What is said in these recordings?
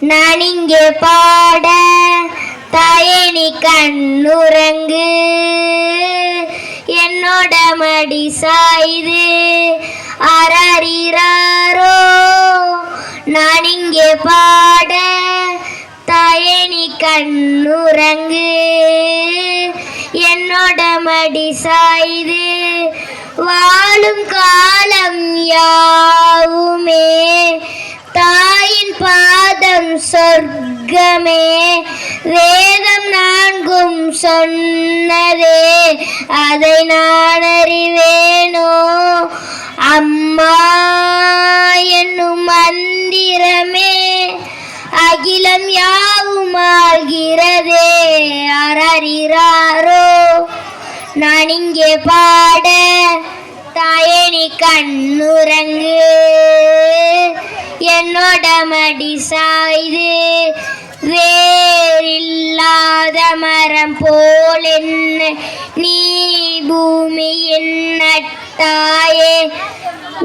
நான் இங்கே பாட தாயணி கண்ணுறங்கு. என்னோட மடி சாயுது அரறிறாரோ? நான் இங்கே பாட தாயணி கண்ணுறங்கு. என்னோட மடி சாயுது வாழும் காலம் யா மார்க்கமே வேதம் நான்கும் சொன்னதே. அதை நான் அறிவேனோ? அம்மா என்னும் மந்திரமே. அகிலம் யாவும் ஆள்கிறதே. அரறிறாரோ நான் இங்கே பாட தாயணி கண்ணுறங்கு. என்னோட மடி சாய்து. மரம் போல் என்ன? நீ பூமியின் நட்டாயே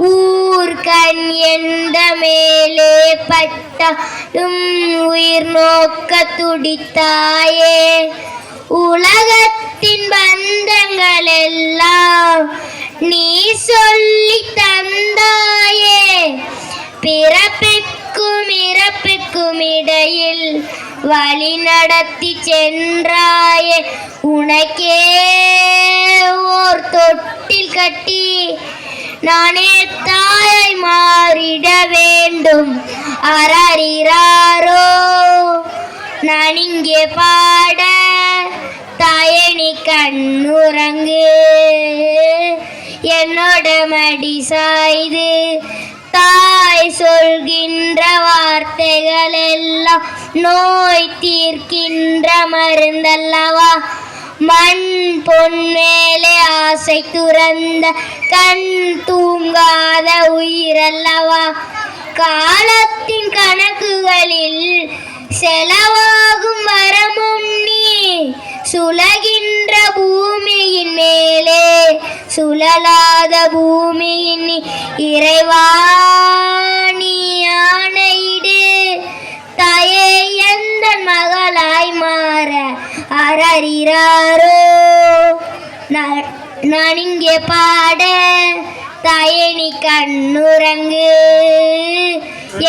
ஊர்கண் எந்த மேலே பட்டாலும் உயிர் நோக்க துடித்தாயே? உலகத்தின் பந்தங்கள் எல்லாம் நீ சொல்லி தந்தாயே? பிறப்பிற்கும் இறப்பிற்கும் இடையில் வழி நடத்தி சென்றாயே உனக்கே ஓர் தொட்டில் கட்டி நானே தாயை மாறிட வேண்டும். அரறிறாரோ நான் இங்கே பாட தாயணி கண்ணுறங்கு. என்னோட மடி சாய்து தாய் சொல்கின்ற வார்த்தைகள் எல்லாம் நோய் தீர்க்கின்ற மருந்தல்லவா? மண் பொன்மேலே ஆசை துறந்த கண் தூங்காத உயிரல்லவா? காலத்தின் கணக்குகளில் செலவாகும் வரமும் நீ சுலகின்ற பூமியின் மேலே சுழலாத பூமியின் இறைவா. அரறிறாரோ நான் இங்கே பாட தயணி கண்ணுறங்கு.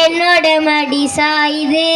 என்னோட மடி சாயுது.